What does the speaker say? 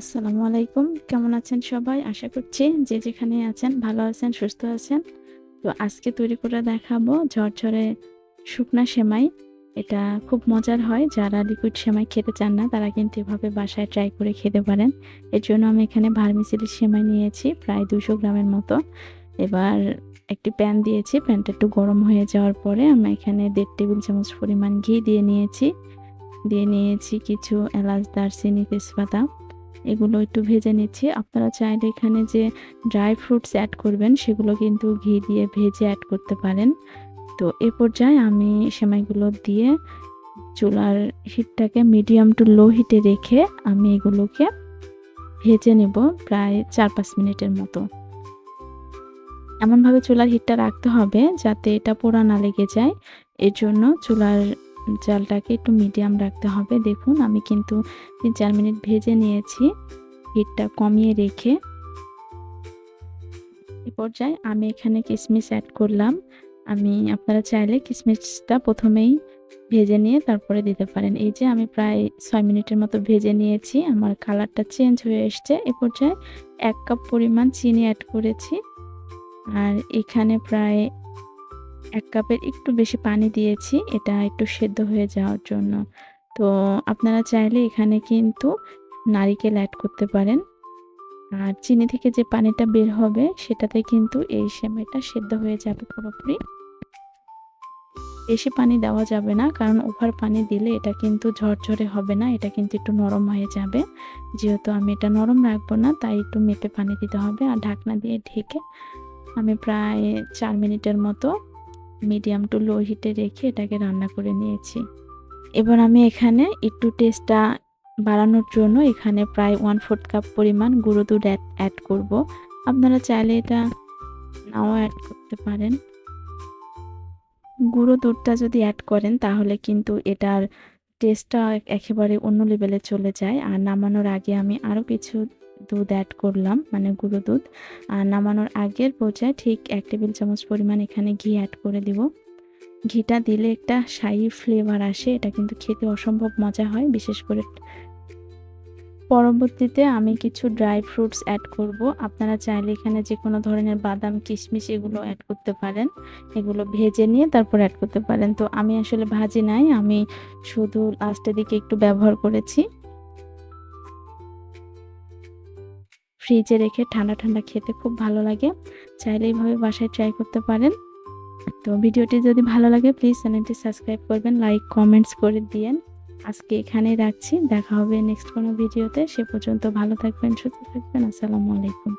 আসসালামু আলাইকুম। কেমন আছেন সবাই? আশা করছি যে যেখানে আছেন ভালো আছেন, সুস্থ আছেন। তো আজকে তৈরি করে দেখাবো ঝরঝরে শুকনা সেমাই। এটা খুব মজার হয়। যারা লিকুইড সেমাই খেতে চান না, তারা কিন্তু এভাবে বাসায় ট্রাই করে খেতে পারেন। এর জন্য আমি এখানে ভার্মিসিলি সেমাই নিয়েছি, প্রায় দুশো গ্রামের মতো। এবার একটি প্যান দিয়েছি। প্যানটা একটু গরম হয়ে যাওয়ার পরে আমি এখানে দেড় টেবিল চামচ পরিমাণ ঘি দিয়ে নিয়েছি। দিয়ে নিয়েছি কিছু এলাচ, দারচিনি, তেজপাতা। এগুলো একটু ভেজে নিচ্ছি। আপনারা চাইলে এখানে যে ড্রাই ফ্রুটস অ্যাড করবেন, সেগুলো কিন্তু ঘি দিয়ে ভেজে অ্যাড করতে পারেন। তো এ পর্যায়ে আমি সেমাইগুলো দিয়ে চুলার হিটটাকে মিডিয়াম টু লো হিটে রেখে আমি এগুলোকে ভেজে নেব প্রায় চার পাঁচ মিনিটের মতো। এমনভাবে চুলার হিটটা রাখতে হবে যাতে এটা পোড়া না লেগে যায়। এর জন্য চুলার জালটাকে একটু মিডিয়াম রাখতে হবে। দেখুন, আমি কিন্তু তিন চার মিনিট ভেজে নিয়েছি। হিটটা কমিয়ে রেখে এ পর্যায়ে আমি এখানে কিশমিশ অ্যাড করলাম। আমি, আপনারা চাইলে কিশমিশটা প্রথমেই ভেজে নিয়ে তারপরে দিতে পারেন। এই যে আমি প্রায় ছয় মিনিটের মতো ভেজে নিয়েছি, আমার কালারটা চেঞ্জ হয়ে এসছে। এ পর্যায়ে এক কাপ পরিমাণ চিনি অ্যাড করেছি। আর এখানে প্রায় এক কাপের একটু বেশি পানি দিয়েছি, এটা একটু সেদ্ধ হয়ে যাওয়ার জন্য। তো আপনারা চাইলে এখানে কিন্তু নারিকেল অ্যাড করতে পারেন। আর চিনি থেকে যে পানিটা বের হবে, সেটাতে কিন্তু এই সেমাইটা সেদ্ধ হয়ে যাবে পুরোপুরি। বেশি পানি দেওয়া যাবে না, কারণ ওভার পানি দিলে এটা কিন্তু ঝরঝরে হবে না, এটা কিন্তু একটু নরম হয়ে যাবে। যেহেতু আমি এটা নরম রাখব না, তাই একটু মেপে পানি দিতে হবে। আর ঢাকনা দিয়ে ঢেকে আমি প্রায় চার মিনিটের মতো মিডিয়াম টু লো হিটে রেখে এটাকে রান্না করে নিয়েছি। এবার আমি এখানে একটু টেস্টটা বাড়ানোর জন্য এখানে প্রায় ওয়ান ফোর্থ কাপ পরিমাণ গুঁড়ো দুধ অ্যাড করব। আপনারা চাইলে এটা নাও অ্যাড করতে পারেন। গুঁড়ো দুধটা যদি অ্যাড করেন তাহলে কিন্তু এটার টেস্টটা একেবারে অন্য লেভেলে চলে যায়। আর নামানোর আগে আমি আরও কিছু দুধ অ্যাড করলাম মানে গুঁড়ো দুধ। আর নামানোর আগের পর্যায়ে ঠিক এক টেবিল চামচ পরিমাণ এখানে ঘি অ্যাড করে দিব। ঘিটা দিলে একটা শাহি ফ্লেভার আসে, এটা কিন্তু খেতে অসম্ভব মজা হয়। বিশেষ করে পরবর্তীতে আমি কিছু ড্রাই ফ্রুটস অ্যাড করব। আপনারা চাইলে এখানে যে কোনো ধরনের বাদাম, কিশমিশ এগুলো অ্যাড করতে পারেন। এগুলো ভেজে নিয়ে তারপর অ্যাড করতে পারেন। তো আমি আসলে ভাজি নাই, আমি শুধু লাস্টের দিকে একটু ব্যবহার করেছি। ফ্রিজে রেখে ঠান্ডা ঠান্ডা খেতে খুব ভালো লাগে। চাইলে এইভাবে বাসায় ট্রাই করতে পারেন। তো ভিডিওটি যদি ভালো লাগে প্লিজ চ্যানেলটি সাবস্ক্রাইব করবেন লাইক কমেন্টস করে দিয়েন। আজকে এখানেই রাখছি। দেখা হবে নেক্সট কোনো ভিডিওতে। সে পর্যন্ত ভালো থাকবেন, সুস্থ থাকবেন। আসসালামু আলাইকুম।